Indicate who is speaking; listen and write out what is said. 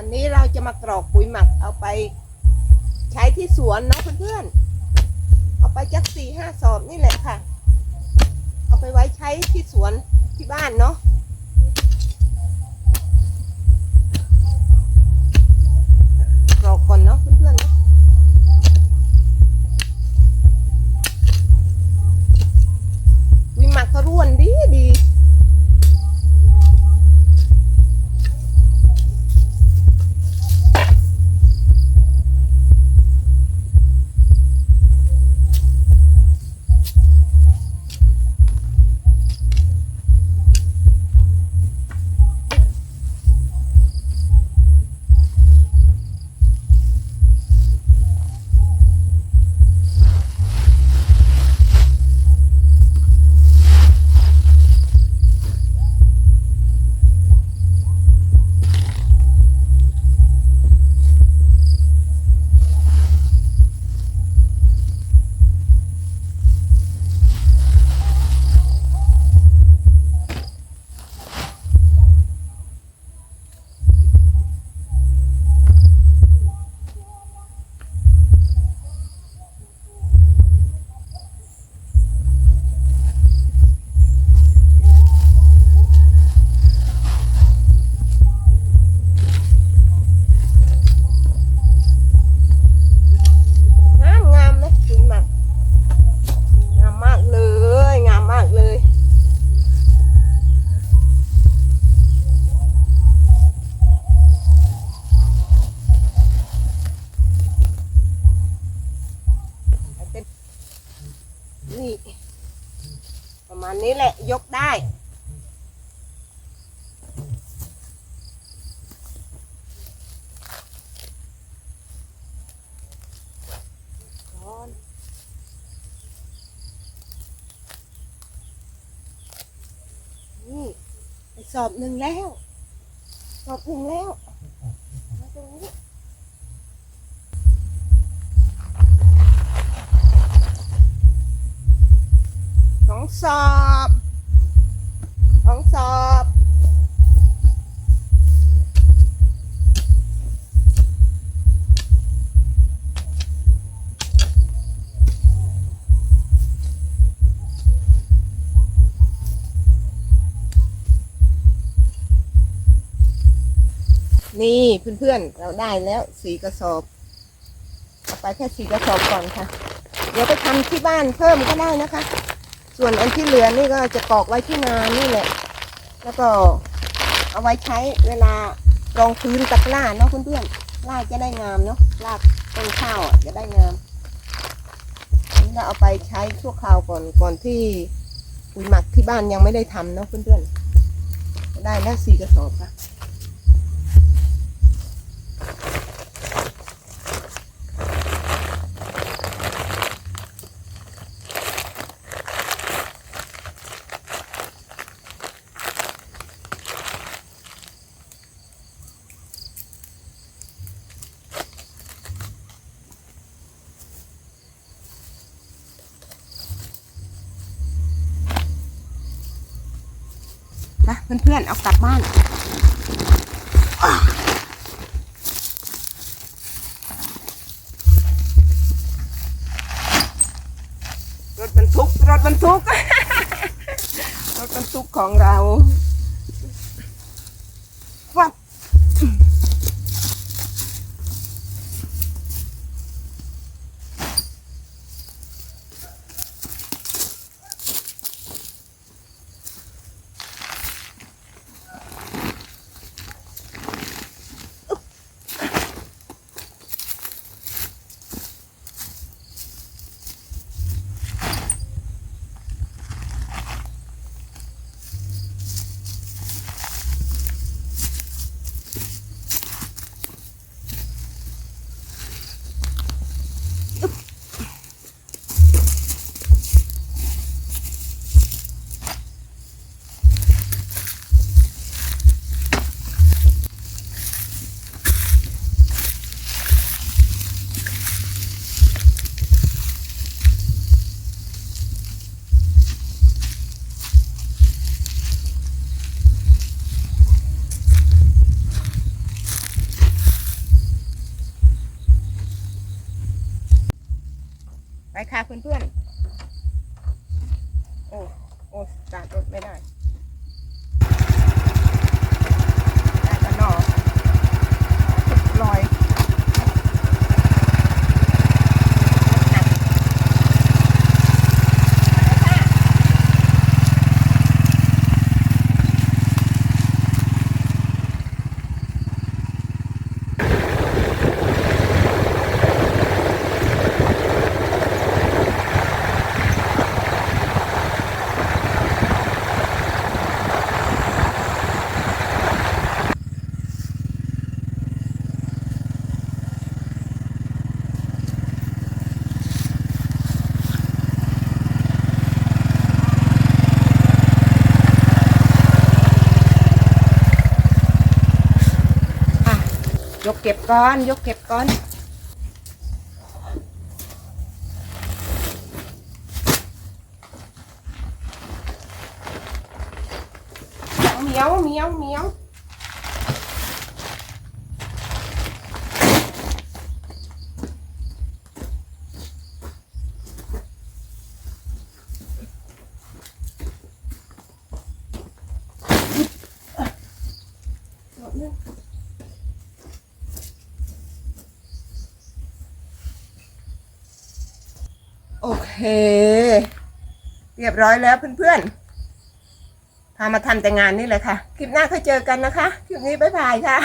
Speaker 1: วันนี้เราจะมากรอกปุ๋ยหมักเอาไป ใช้ที่สวนเนาะเพื่อนๆเอาไปจักสี่ห้าสอบนี่แหละค่ะ เอาไปไว้ใช้ที่สวนที่บ้านเนาะ ประมาณนี้แหละยกได้ นี่สอบหนึ่งแล้ว สอบหนึ่งแล้ว สองสอบสองสอบนี่เพื่อนๆเราได้แล้วสีกระสอบเอาไปแค่สีกระสอบก่อนค่ะ เดี๋ยวไปทำที่บ้านเพิ่มก็ได้นะคะ ส่วนอันที่เหลือนี่ก็จะกอกไว้ที่นานี่แหละ แล้วก็เอาไว้ใช้เวลารองพื้นตะกร้าเนาะเพื่อนๆรากจะได้งามเนาะรากต้นข้าวอะจะได้งามนี่ก็เอาไปใช้ชั่วคราวก่อนก่อนที่ปุ๋ยหมักที่บ้านยังไม่ได้ทำเนาะเพื่อนๆได้แล้วสี่กระสอบค่ะ นะเพื่อนๆเอากลับบ้านรถบรรทุกรถบรรทุกรถบรรทุกของเรา ไปค่ะเพื่อนๆ โอ้ โอ้สตาร์ทรถไม่ได้ได้กันหนอลอย ยกเก็บก้อน ยกเก็บก้อน เหมียวเหมียวเหมียว โอเค เรียบร้อยแล้วเพื่อนๆพามาทำแต่งานนี่เลยค่ะ คลิปหน้าค่อยเจอกันนะคะ คลิปนี้บ๊ายบายค่ะ